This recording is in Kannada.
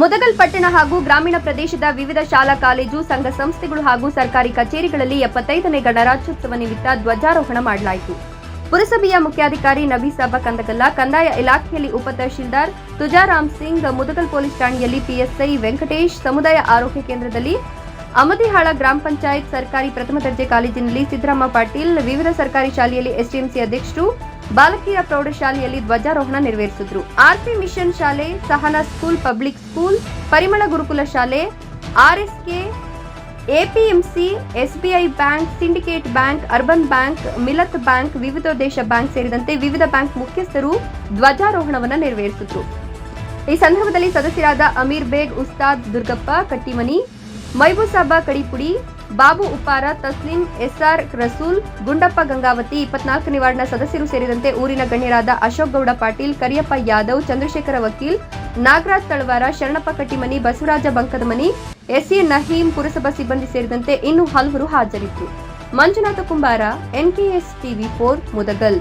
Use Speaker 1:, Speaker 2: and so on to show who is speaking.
Speaker 1: ಮುದಗಲ್ ಪಟ್ಟಣ ಹಾಗೂ ಗ್ರಾಮೀಣ ಪ್ರದೇಶದ ವಿವಿಧ ಶಾಲಾ ಕಾಲೇಜು, ಸಂಘ ಸಂಸ್ಥೆಗಳು ಹಾಗೂ ಸರ್ಕಾರಿ ಕಚೇರಿಗಳಲ್ಲಿ ಎಪ್ಪತ್ತೈದನೇ ಗಣರಾಜ್ಯೋತ್ಸವ ನಿಮಿತ್ತ ಧ್ವಜಾರೋಹಣ ಮಾಡಲಾಯಿತು. ಪುರಸಭೆಯ ಮುಖ್ಯಾಧಿಕಾರಿ ನಬೀಸಾಬ ಕಂದಗಲ್ಲ ಕಂದಾಯ ಇಲಾಖೆಯಲ್ಲಿ ಉಪತಹಶೀಲ್ದಾರ್ ತುಜಾರಾಮ್ ಸಿಂಗ್, ಮುದಗಲ್ ಪೊಲೀಸ್ ಠಾಣೆಯಲ್ಲಿ ಪಿಎಸ್ಐ ವೆಂಕಟೇಶ್, ಸಮುದಾಯ ಆರೋಗ್ಯ ಕೇಂದ್ರದಲ್ಲಿ ಅಮದಿಹಾಳ ಗ್ರಾಮ ಪಂಚಾಯತ್ ಸರ್ಕಾರಿ ಪ್ರಥಮ ದರ್ಜೆ ಕಾಲೇಜಿನಲ್ಲಿ ಸಿದ್ದರಾಮ ಪಾಟೀಲ್, ವಿವಿಧ ಸರ್ಕಾರಿ ಶಾಲೆಯಲ್ಲಿ ಎಸ್ಡಿಎಂಸಿ ಅಧ್ಯಕ್ಷರು ಬಾಲಕಿಯರ ಪ್ರೌಢಶಾಲೆಯಲ್ಲಿ ಧ್ವಜಾರೋಹಣ ನೆರವೇರಿಸಿದ್ರು. ಆರ್ಪಿ ಮಿಷನ್ ಶಾಲೆ, Sahana school, public school, Parimala Gurukula ಶಾಲೆ, RSK APMC SBI bank, syndicate bank, urban bank, Millat bank ವಿವಿಧ ದೇಶ ಬ್ಯಾಂಕ್ ಸೇರಿದಂತೆ ವಿವಿಧ ಬ್ಯಾಂಕ್ ಮುಖ್ಯಸ್ಥರು ಧ್ವಜಾರೋಹಣವನ್ನು ನೆರವೇರಿಸಿದ್ರು. ಈ ಸಂದರ್ಭದಲ್ಲಿ ಸದಸ್ಯರಾದ ಅಮೀರ್ ಬೇಗ್, ಉಸ್ತಾದ್ ದುರ್ಗಪ್ಪ ಕಟ್ಟಿಮನಿ ಮೈಬೂಸಾಬಾ ಕಡಿಪುಡಿ ಬಾಬು ಉಪ್ಪಾರ, ತಸ್ಲಿಂ ಎಸ್ಆರ್ ರಸೂಲ್, ಗುಂಡಪ್ಪ ಗಂಗಾವತಿ ಇಪ್ಪತ್ನಾಲ್ಕನೇ ವಾರ್ಡ್ನ ಸದಸ್ಯರು ಸೇರಿದಂತೆ ಊರಿನ ಗಣ್ಯರಾದ ಅಶೋಕ್ ಗೌಡ ಪಾಟೀಲ್, ಕರಿಯಪ್ಪ ಯಾದವ್, ಚಂದ್ರಶೇಖರ ವಕೀಲ್, ನಾಗರಾಜ್ ತಳವಾರ, ಶರಣಪ್ಪ ಕಟ್ಟಿಮನಿ, ಬಸವರಾಜ ಬಂಕದಮನಿ, ಎಸ್ಎ ನಹೀಂ ಪುರಸಭಾ ಸಿಬ್ಬಂದಿ ಸೇರಿದಂತೆ ಇನ್ನೂ ಹಲವರು ಹಾಜರಿದ್ದರು ಮಂಜುನಾಥ ಕುಂಬಾರ, ಎನ್ಕೆಎಸ್ ಟಿವಿ ಫೋರ್, ಮುದಗಲ್.